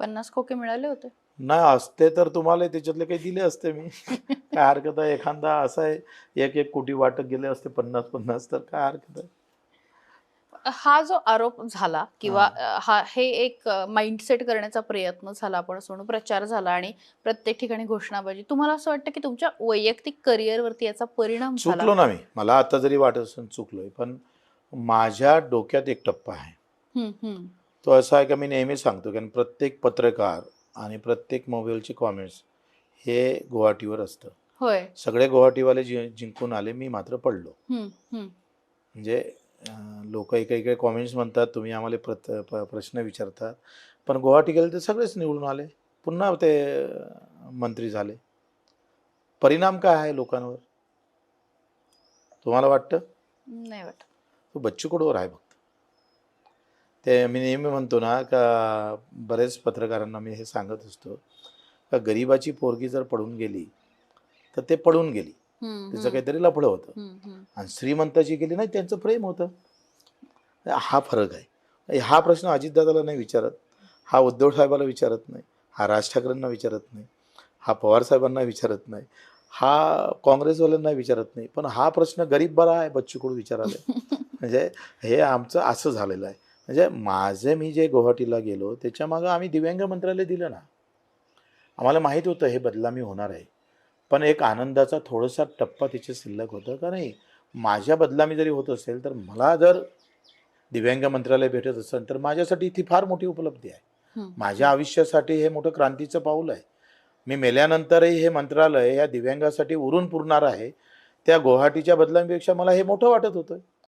पन्नास खोके मिळाले होते. नाही असते तर तुम्हाला त्याच्यातले काही दिले असते मी. काय हरकत आहे? एखादा असा आहे एक एक कोटी वाटत गेले असते पन्नास पन्नास तर काय हरकत आहे? हा जो आरोप झाला किंवा हा. हे एक माइंडसेट करण्याचा प्रयत्न झाला आपण म्हणू प्रचार झाला आणि प्रत्येक ठिकाणी घोषणाबाजी तुम्हाला असं वाटतं की तुमच्या वैयक्तिक करिअरवरती याचा परिणाम चुकलो ना मी. मला आता जरी वाटत असेल चुकलोय पण माझ्या डोक्यात एक टप्पा आहे. तो असा आहे का मी नेहमी सांगतो कारण प्रत्येक पत्रकार आणि प्रत्येक मोबाईलचे कॉमेंट्स हे गुवाहाटीवर असतं. होय. सगळे गुवाहाटीवाले जि जिंकून आले मी मात्र पडलो. हम्म, हम्म. म्हणजे लोक इकडे इकडे कॉमेंट्स म्हणतात तुम्ही आम्हाला प्रत प- प्रश्न विचारतात. पण गुवाहाटी गेले तर सगळेच निवडून आले. पुन्हा ते अं, मंत्री झाले. परिणाम काय आहे लोकांवर? तुम्हाला वाटतं? नाही वाटत. तो बच्चू कडूवर आहे फक्त ते मी नेहमी म्हणतो ना का बरेच पत्रकारांना मी हे सांगत असतो का गरिबाची पोरगी जर पडून गेली तर ते पडून गेली. तिचं हम्म. काहीतरी लफडं होतं. आणि श्रीमंताची गेली नाही त्यांचं प्रेम होतं. हा फरक आहे. हा प्रश्न अजितदादाला नाही विचारत हा उद्धव साहेबाला विचारत नाही हा राज ठाकरेंना विचारत नाही हा पवार साहेबांना विचारत नाही हा काँग्रेसवाल्यांना विचारत नाही. पण हा प्रश्न गरीब बरा आहे बच्चू कडू विचारायला म्हणजे हे आमचं असं झालेलं आहे. म्हणजे माझे मी जे गुवाहाटीला गेलो त्याच्या मागं आम्ही दिव्यांग मंत्रालय दिलं ना. आम्हाला माहीत होतं हे बदलामी होणार आहे. पण एक आनंदाचा थोडासा टप्पा तिचे शिल्लक होतं. का नाही? माझ्या बदलामी जरी होत असेल तर मला जर दिव्यांग मंत्रालय भेटत असेल तर माझ्यासाठी ती फार मोठी उपलब्धी आहे. माझ्या आयुष्यासाठी हे मोठं क्रांतीचं पाऊल आहे. मी मेल्यानंतरही हे मंत्रालय या दिव्यांगासाठी उरून पुरणार आहे. त्या गुवाहाटीच्या बदलांपेक्षा मला हे मोठं वाटत होतं.